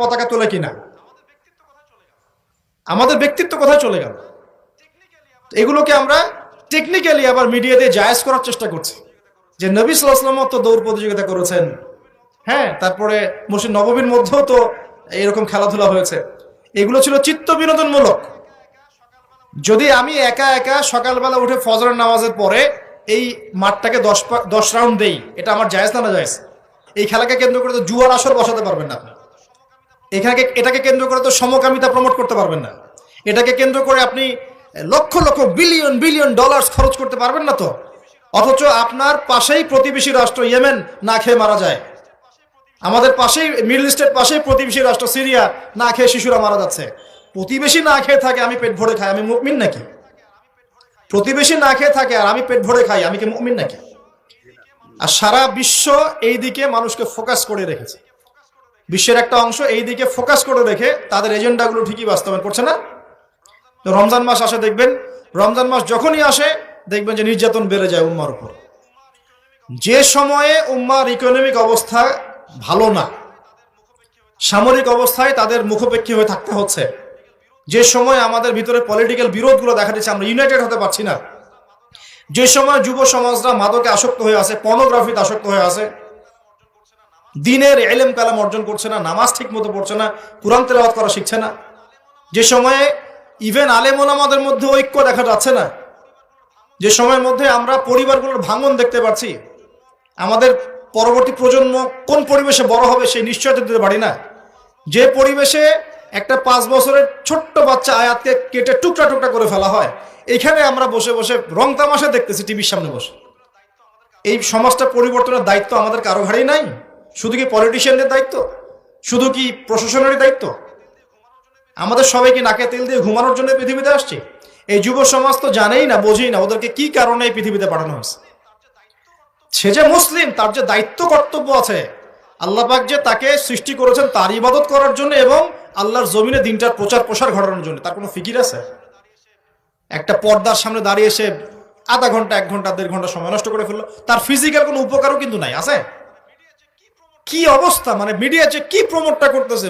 পতাকা তোলে কিনা? আমাদের ব্যক্তিত্ব কোথায় চলে গেল? এগুলোকে আমরা টেকনিক্যালি আবার মিডিয়াতে জায়েজ করার চেষ্টা করছি। যে নবী সাল্লাহাম তো দৌড় প্রতিযোগিতা করেছেন। হ্যাঁ তারপরে মসজিদ নবমীর মধ্যেও তো এরকম খেলাধুলা হয়েছে। এগুলো ছিল চিত্ত বিনোদনমূলক। যদি আমি একা একা সকালবেলা উঠে ফজরের নামাজের পরে এই মাঠটাকে দশ দশ রাউন্ড দেই, এটা আমার জায়েজ না না জায়েজ? এই খেলাকে কেন্দ্র করে তো জুয়ার আসর বসাতে পারবেন না আপনি। এখানে এটাকে কেন্দ্র করে তো সমকামিতা প্রমোট করতে পারবেন না। এটাকে কেন্দ্র করে আপনি lakh lakh billion billion dollars খরচ করতে পারবেন না তো। অথচ আপনার পাশেই প্রতিবেশী রাষ্ট্র ইয়েমেন না খেয়ে মারা যায়। আমাদের পাশেই, মিডল ইস্টের পাশেই প্রতিবেশী রাষ্ট্র সিরিয়া না খেয়ে শিশুরা মারা যাচ্ছে। প্রতিবেশী না খেয়ে থাকে, আমি পেট ভরে খাই, আমি মুকমিন নাকি? প্রতিবেশী না খেয়ে থাকে আর আমি পেট ভরে খাই, আমি কি মুকমিন নাকি? আর সারা বিশ্ব এই দিকে মানুষকে ফোকাস করে রেখেছে। বিশ্বের একটা অংশ এই দিকে ফোকাস করে রেখে তাদের এজেন্ডাগুলো ঠিকই বাস্তবায়ন করছে না। তো রমজান মাস আসে, দেখবেন, রমজান মাস যখনই আসে, দেখবেন যে নির্যাতন বেড়ে যায় উম্মার উপর। যে সময়ে উম্মার ইকোনমিক অবস্থা ভালো না, সামরিক অবস্থায় তাদের মুখোপেক্ষী হয়ে থাকতে হচ্ছে। যে সময় আমাদের ভিতরে পলিটিক্যাল বিরোধগুলো দেখা দিচ্ছে, আমরা ইউনাইটেড হতে পারছি না। যে সময় যুব সমাজরা মাদকে আসক্ত হয়ে আছে পর্নোগ্রাফিতে আসক্ত হয়ে আছে দিনের এলেম কালাম অর্জন করছে না, নামাজ ঠিক মতো পড়ছে না, কোরআন তেলাওয়াত করা শিখছে না। যে সময়ে ইভেন আলেম ওলামাদের মধ্যে ঐক্য দেখা যাচ্ছে না, যে সময়ের মধ্যে আমরা পরিবারগুলোর ভাঙন দেখতে পাচ্ছি আমাদের পরবর্তী প্রজন্ম কোন পরিবেশে বড় হবে সেই নিশ্চয়তা দিতে পারি না। যে পরিবেশে একটা পাঁচ বছরের ছোট্ট বাচ্চা আয়াতকে কেটে টুকরা টুকরা করে ফেলা হয়, এখানে আমরা বসে বসে রং তামাশা দেখতেছি টিভির সামনে বসে। এই সমাজটা পরিবর্তনের দায়িত্ব আমাদের কারও ঘাড়েই নাই। শুধু কি পলিটিশিয়ানদের দায়িত্ব? শুধু কি প্রশাসনের দায়িত্ব? আমাদের সবাইকে নাকে তেল দিয়ে ঘুমানোর জন্য পৃথিবীতে আসছে। এই যুব সমাজ তো জানেই না, বোঝেই না ওদেরকে কি কারণে এই পৃথিবীতে পাঠানো হয়েছে। সে যে মুসলিম, তার যে দায়িত্ব কর্তব্য আছে, আল্লাহ পাক যে তাকে সৃষ্টি করেছেন তার ইবাদত করার জন্য এবং আল্লাহর জমিনে দিনটার প্রচার প্রসার ঘটানোর জন্য। তার কোনো ফিকির আছে? একটা পর্দার সামনে দাঁড়িয়ে এসে আধা ঘণ্টা, এক ঘণ্টা, দেড় ঘণ্টা সময় নষ্ট করে ফেলল। তার ফিজিক্যাল কোনো উপকারও কিন্তু নাই, আছে? কি অবস্থা? মানে মিডিয়া যে কি প্রমোটটা করতেছে?